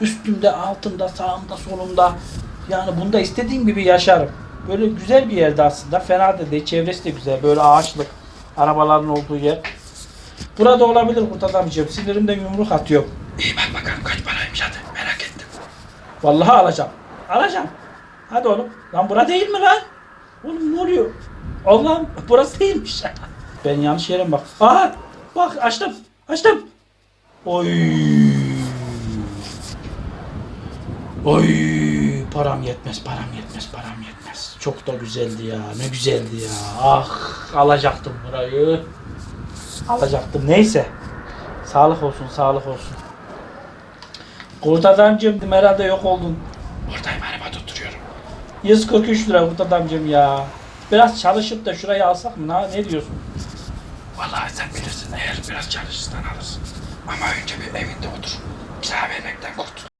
Üstümde, altımda, sağımda, solumda. Yani bunda istediğim gibi yaşarım. Böyle güzel bir yerde aslında. Fena da değil. Çevresi de güzel. Böyle ağaçlık. Arabaların olduğu yer. Burada olabilir kurt adamcığım. Sinirimde yumruk atıyorum. İyi bak bakalım kaç paraymış hadi. Merak ettim. Vallahi alacağım. Alacağım. Hadi oğlum. Lan bura değil mi lan? Oğlum ne oluyor? Allah'ım burası değilmiş. ben yanlış yere bak. Aha bak açtım. Açtım. Oy. Oy param yetmez, param yetmez, param yetmez. Çok da güzeldi ya, ne güzeldi ya. Ah alacaktım burayı. Alacaktım. Neyse. Sağlık olsun, sağlık olsun. Kurt adamcığım herhalde yok oldun. Buradayım arabada oturuyorum. 143 lira kurt adamcığım ya. Biraz çalışıp da şurayı alsak mı? Ne, ne diyorsun? Vallahi sen bilirsin eğer biraz çalışırsan alırsın. Ama önce bir evinde otur.